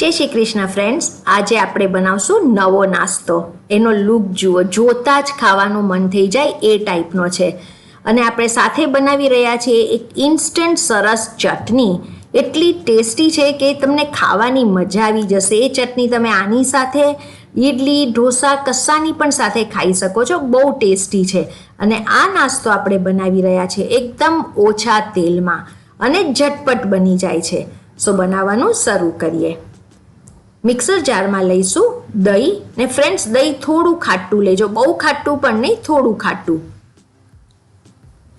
જય શ્રી કૃષ્ણ ફ્રેન્ડ્સ આજે આપણે બનાવશું નવો નાસ્તો. એનો લુક જુઓ, જોતા જ ખાવાનું મન થઈ જાય એ ટાઈપનો છે. અને આપણે સાથે બનાવી રહ્યા છીએ એક ઇન્સ્ટન્ટ સરસ ચટણી. એટલી ટેસ્ટી છે કે તમને ખાવાની મજા આવી જશે. એ ચટણી તમે આની સાથે, ઈડલી, ઢોસા, કસાની પણ સાથે ખાઈ શકો છો. બહુ ટેસ્ટી છે. અને આ નાસ્તો આપણે બનાવી રહ્યા છીએ એકદમ ઓછા તેલમાં અને ઝટપટ બની જાય છે. સો બનાવવાનું શરૂ કરીએ. મિક્સર જારમાં લઈશું દહીં ને ફ્રેન્ડ્સ દહીં થોડું ખાટું લેજો. બહુ ખાટું પણ નહીં, થોડું ખાટું.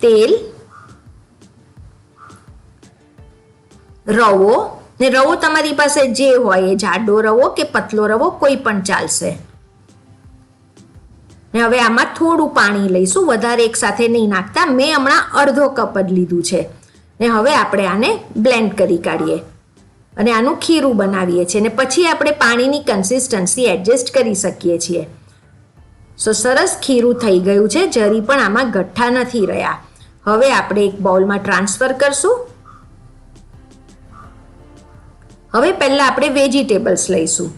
તેલ રવો ને રવો તમારી પાસે જે હોય એ જાડો રવો કે પતલો રવો કોઈ પણ ચાલશે. ને હવે આમાં થોડું પાણી લઈશું, વધારે એકસાથે નહીં નાખતા. મેં હમણાં અડધો કપ જ લીધું છે. ને હવે આપણે આને બ્લેન્ડ કરી કાઢીએ. અને આનું ખીરું બનાવીએ છીએ અને પછી આપણે પાણીની કન્સિસ્ટન્સી એડજસ્ટ કરી શકીએ છીએ. સો સરસ ખીરું થઈ ગયું છે, જરી પણ આમાં ગઠ્ઠા નથી રહ્યા. હવે આપણે એક બાઉલમાં ટ્રાન્સફર કરશું. હવે પહેલાં આપણે વેજીટેબલ્સ લઈશું.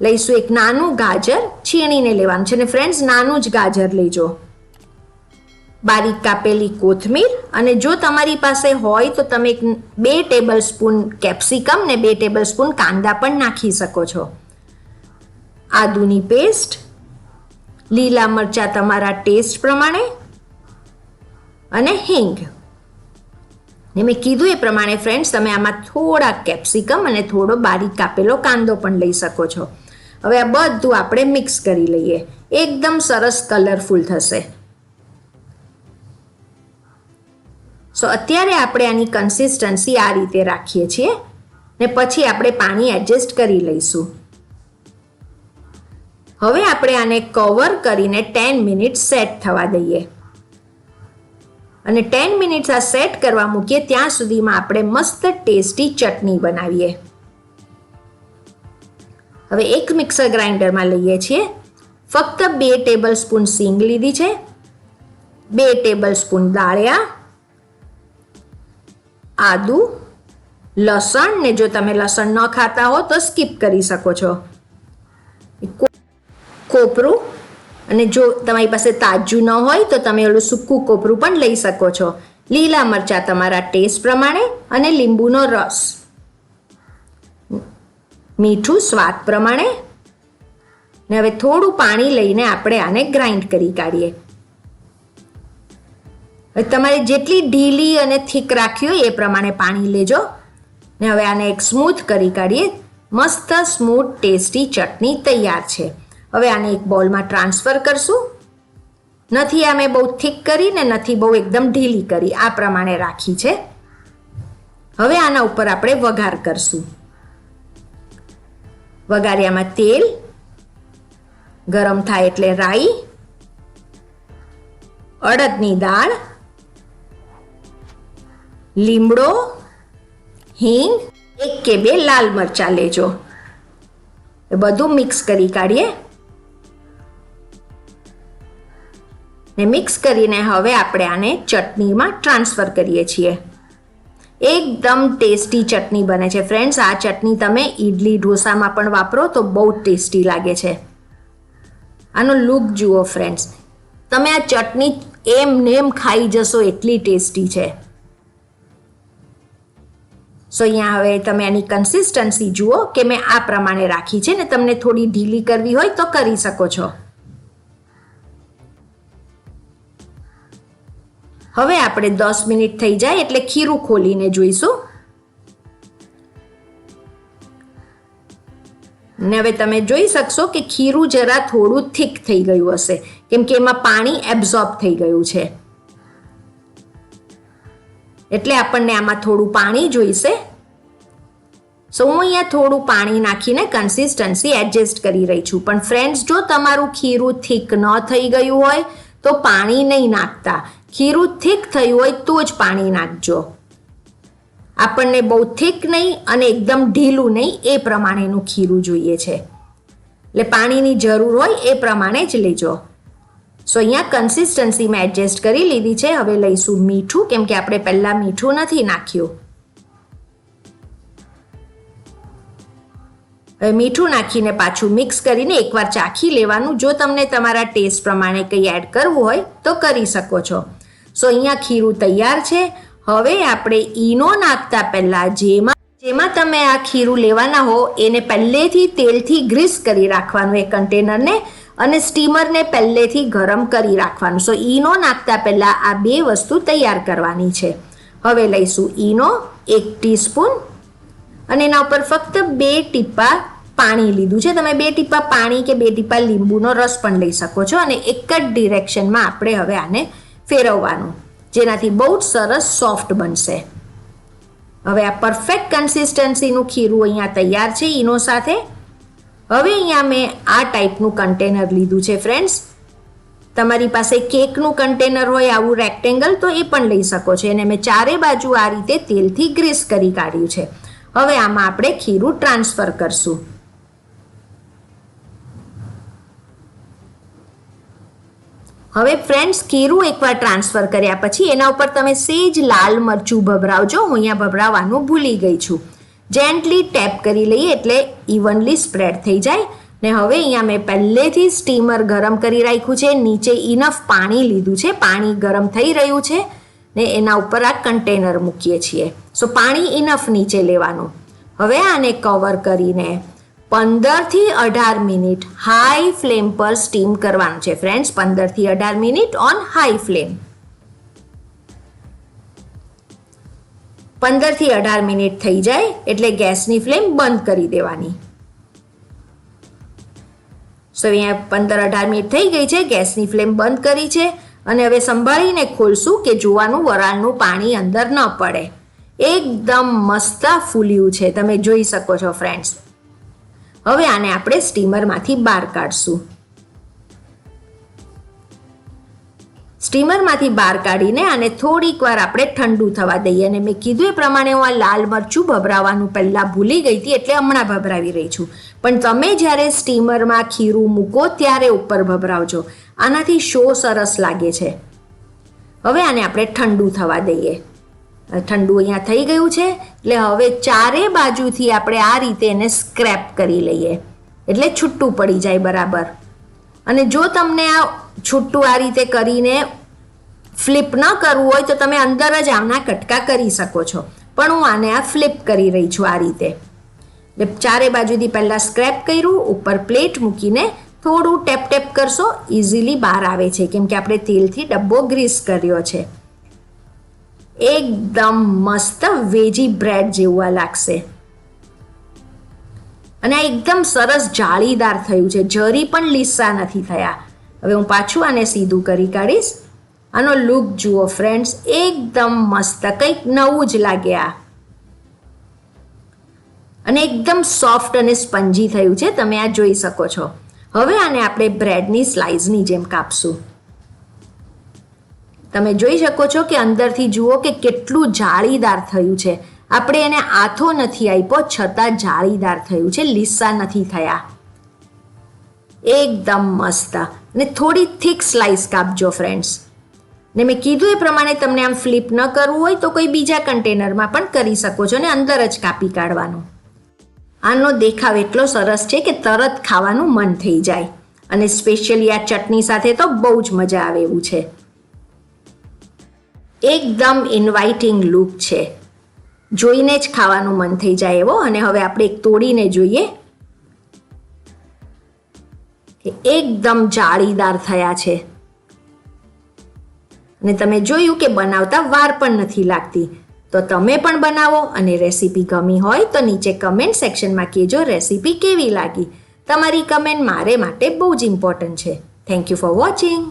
લઈશું એક નાનું ગાજર છીણીને લેવાનું છે અને ફ્રેન્ડ્સ નાનું જ ગાજર લેજો. બારીક કાપેલી કોથમીર અને જો તમારી પાસે હોય તો તમે બે ટેબલ સ્પૂન કેપ્સિકમ ને બે ટેબલ સ્પૂન કાંદા પણ નાખી શકો છો. આદુની પેસ્ટ, લીલા મરચાં તમારા ટેસ્ટ પ્રમાણે અને હિંગ. ને મેં કીધું એ પ્રમાણે ફ્રેન્ડ્સ તમે આમાં થોડા કેપ્સિકમ અને થોડો બારીક કાપેલો કાંદો પણ લઈ શકો છો. હવે આ બધું આપણે મિક્સ કરી લઈએ. એકદમ સરસ કલરફુલ થશે. સો અત્યારે આપણે આની કન્સિસ્ટન્સી આ રીતે રાખીએ છીએ ને પછી આપણે પાણી એડજસ્ટ કરી લઈશું. હવે આપણે આને કવર કરીને ટેન મિનિટ સેટ થવા દઈએ. અને ટેન મિનિટ્સ આ સેટ કરવા મૂકીએ ત્યાં સુધીમાં આપણે મસ્ત ટેસ્ટી ચટણી બનાવીએ. હવે એક મિક્સર ગ્રાઇન્ડરમાં લઈએ છીએ. ફક્ત બે ટેબલ સ્પૂન સીંગ લીધી છે. બે ટેબલ સ્પૂન દાળિયા. આદુ, લસણ ને જો તમે લસણ ન ખાતા હો તો સ્કીપ કરી શકો છો. કોપરું અને જો તમારી પાસે તાજું ન હોય તો તમે ઓલું સૂકું કોપરું પણ લઈ શકો છો. લીલા મરચાં તમારા ટેસ્ટ પ્રમાણે અને લીંબુનો રસ. મીઠું સ્વાદ પ્રમાણે. ને હવે થોડું પાણી લઈને આપણે આને ગ્રાઇન્ડ કરી કાઢીએ. તમારે જેટલી ઢીલી અને થીક રાખી હોય એ પ્રમાણે પાણી લેજો. ને હવે આને એક સ્મૂથ કરી કાઢીએ. મસ્ત, સ્મૂથ, ટેસ્ટી ચટણી તૈયાર છે. હવે આને એક બોલમાં ટ્રાન્સફર કરશું. નથી આ મેં બહુ થીક કરી ને નથી બહુ એકદમ ઢીલી કરી. આ પ્રમાણે રાખી છે. હવે આના ઉપર આપણે વઘાર કરશું. વઘાર્યામાં તેલ, ગરમ થાય એટલે રાઈ, અડદની દાળ લીમડો, હિંગ, એક કે બે લાલ મરચાં લેજો. એ બધું મિક્સ કરી કાઢીએ. ને મિક્સ કરીને હવે આપણે આને ચટણીમાં ટ્રાન્સફર કરીએ છીએ. એકદમ ટેસ્ટી ચટણી બને છે. ફ્રેન્ડ્સ, આ ચટણી તમે ઈડલી ઢોસામાં પણ વાપરો તો બહુ ટેસ્ટી લાગે છે. આનો લુક જુઓ ફ્રેન્ડ્સ. તમે આ ચટણી એમ નેમ ખાઈ જશો એટલી ટેસ્ટી છે. સો અહીંયા હવે તમે આની કન્સિસ્ટન્સી જુઓ કે મેં આ પ્રમાણે રાખી છે ને તમને થોડી ઢીલી કરવી હોય તો કરી શકો છો. હવે આપણે દસ મિનિટ થઈ જાય એટલે ખીરું ખોલીને જોઈશું. ને હવે તમે જોઈ શકશો કે ખીરું જરા થોડું થીક થઈ ગયું હશે. કેમ કે એમાં પાણી એબ્ઝોર્બ થઈ ગયું છે. એટલે આપણને આમાં થોડું પાણી જોઈશે. સો હું અહીંયા થોડું પાણી નાખીને કન્સિસ્ટન્સી એડજસ્ટ કરી રહી છું. પણ ફ્રેન્ડ્સ જો તમારું ખીરું થીક ન થઈ ગયું હોય, તો પાણી નહીં નાખતા. ખીરું થીક થયું હોય, તો જ પાણી નાખજો. આપણને બહુ થીક નહીં અને એકદમ ઢીલું નહીં, એ પ્રમાણેનું ખીરું જોઈએ છે. એટલે પાણીની જરૂર હોય, એ પ્રમાણે જ લેજો. સો અહીંયા કન્સિસ્ટન્સી મેં એડજસ્ટ કરી લીધી છે. હવે લઈશું મીઠું, કેમ કે આપણે પહેલાં મીઠું નથી નાખ્યું. હવે મીઠું નાખીને પાછું મિક્સ કરીને એકવાર ચાખી લેવાનું. જો તમને તમારા ટેસ્ટ પ્રમાણે કંઈ એડ કરવું હોય, તો કરી શકો છો. સો અહીંયા ખીરું તૈયાર છે. હવે આપણે ઈનો નાખતા પહેલાં જેમાં જેમાં તમે આ ખીરું લેવાના હો, એને પહેલેથી તેલથી ગ્રીસ કરી રાખવાનું એ કન્ટેનરને અને સ્ટીમરને પહેલેથી ગરમ કરી રાખવાનું. સો ઈનો નાખતા પહેલાં આ બે વસ્તુ તૈયાર કરવાની છે. હવે લઈશું ઈનો એક ટીસ્પૂન અને એના ઉપર ફક્ત બે ટીપા પાણી લીધું છે. તમે બે ટીપા પાણી કે બે ટીપા લીંબુનો રસ પણ લઈ શકો છો અને એક જ ડિરેક્શનમાં આપણે હવે આને ફેરવવાનું, જેનાથી બહુ જ સરસ સોફ્ટ બનશે. હવે આ પરફેક્ટ કન્સિસ્ટન્સીનું ખીરું અહીંયા તૈયાર છે ઈનો સાથે. હવે અહીંયા મેં આ ટાઈપનું કન્ટેનર લીધું છે ફ્રેન્ડ્સ તમારી પાસે કેકનું કન્ટેનર હોય, આવું રેક્ટેંગલ તો એ પણ લઈ શકો છો. અને મેં ચારે બાજુ આ રીતે તેલથી ગ્રીસ કરી કાઢ્યું છે. હવે આમાં આપણે ખીરું ટ્રાન્સફર કરશું. હવે ફ્રેન્ડ્સ ખીરું એકવાર ટ્રાન્સફર કર્યા પછી એના ઉપર તમે સેજ લાલ મરચું ભભરાવજો. હું અહીંયા ભભરાવવાનું ભૂલી ગઈ છું. જેન્ટલી ટેપ કરી લઈએ એટલે ઇવનલી સ્પ્રેડ થઈ જાય. ને હવે અહીંયા મેં પહેલેથી સ્ટીમર ગરમ કરી રાખ્યું છે. નીચે ઇનફ પાણી લીધું છે. પાણી ગરમ થઈ રહ્યું છે. ને એના ઉપર આ કન્ટેનર મૂકીએ છીએ. સો પાણી ઇનફ નીચે લેવાનું. હવે આને કવર કરીને પંદરથી અઢાર મિનિટ હાઈ ફ્લેમ પર સ્ટીમ કરવાનું છે. ફ્રેન્ડ્સ પંદરથી અઢાર મિનિટ ઓન હાઈ ફ્લેમ પંદરથી અઢાર મિનિટ થઈ જાય એટલે ગેસની ફ્લેમ બંધ કરી દેવાની. સો અહીંયા પંદર અઢાર મિનિટ થઈ ગઈ છે, ગેસની ફ્લેમ બંધ કરી છે અને હવે સંભાળીને ખોલશું કે જોવાનું વરાળનું પાણી અંદર ન પડે. એકદમ મસ્ત ફૂલ્યું છે, તમે જોઈ શકો છો ફ્રેન્ડ્સ હવે આને આપણે સ્ટીમરમાંથી બહાર કાઢશું. સ્ટીમરમાંથી બહાર કાઢીને આને થોડીક વાર આપણે ઠંડુ થવા દઈએ. અને મેં કીધું એ પ્રમાણે હું આ લાલ મરચું ભભરાવાનું પહેલાં ભૂલી ગઈ હતી એટલે હમણાં ભભરાવી રહી છું. પણ તમે જ્યારે સ્ટીમરમાં ખીરું મૂકો ત્યારે ઉપર ભભરાવજો. આનાથી શો સરસ લાગે છે. હવે આને આપણે ઠંડુ થવા દઈએ. ઠંડુ અહીંયા થઈ ગયું છે. એટલે હવે ચારે બાજુથી આપણે આ રીતે એને સ્ક્રેપ કરી લઈએ. એટલે છૂટું પડી જાય બરાબર. અને જો તમને આ છૂટું આ રીતે કરીને ફ્લિપ ન કરવું હોય તો તમે અંદર જ આમના કટકા કરી શકો છો. પણ હું આને આ ફ્લિપ કરી રહી છું આ રીતે. ચારે બાજુથી પહેલાં સ્ક્રેપ કર્યું, ઉપર પ્લેટ મૂકીને થોડું ટેપ ટેપ કરશો ઇઝીલી બહાર આવે છે. કેમ કે આપણે તેલથી ડબ્બો ગ્રીસ કર્યો છે. એકદમ મસ્ત વેજી બ્રેડ જેવું આ લાગશે. અને આ એકદમ સરસ જાળીદાર થયું છે. જરી પણ લીસા નથી થયા. હવે હું પાછું આને સીધું કરી કાઢીશ. આનો લુક જુઓ ફ્રેન્ડ્સ એકદમ મસ્ત. કંઈક નવું જ લાગે આ. અને એકદમ સોફ્ટ અને સ્પંજી થયું છે, તમે આ જોઈ શકો છો. હવે આને આપણે બ્રેડની સ્લાઇસની જેમ કાપશું. તમે જોઈ શકો છો કે અંદરથી જુઓ કે કેટલું જાળીદાર થયું છે. આપણે એને આથો નથી આપ્યો, છતાં જાળીદાર થયું છે, લીસા નથી થયા. એકદમ મસ્ત. અને થોડી થીક સ્લાઇસ કાપજો ફ્રેન્ડ્સ ને મેં કીધું એ પ્રમાણે તમને આમ ફ્લિપ ન કરવું હોય તો કોઈ બીજા કન્ટેનરમાં પણ કરી શકો છો ને અંદર જ કાપી કાઢવાનું. આનો દેખાવ એટલો સરસ છે કે તરત ખાવાનું મન થઈ જાય. અને સ્પેશિયલી આ ચટણી સાથે તો બહુ જ મજા આવે એવું છે. એકદમ ઇન્વાઇટિંગ લુક છે. જોઈને જ ખાવાનું મન થઈ જાય એવો. અને હવે આપણે એક તોડીને જોઈએ. એકદમ જાળીદાર થયા છે. અને તમે જોયું કે બનાવતા વાર પણ નથી લાગતી. તો તમે પણ બનાવો અને રેસીપી ગમી હોય તો નીચે કમેન્ટ સેક્શનમાં કહેજો રેસીપી કેવી લાગી. તમારી કમેન્ટ મારે માટે બહુ જ ઇમ્પોર્ટન્ટ છે. Thank you for watching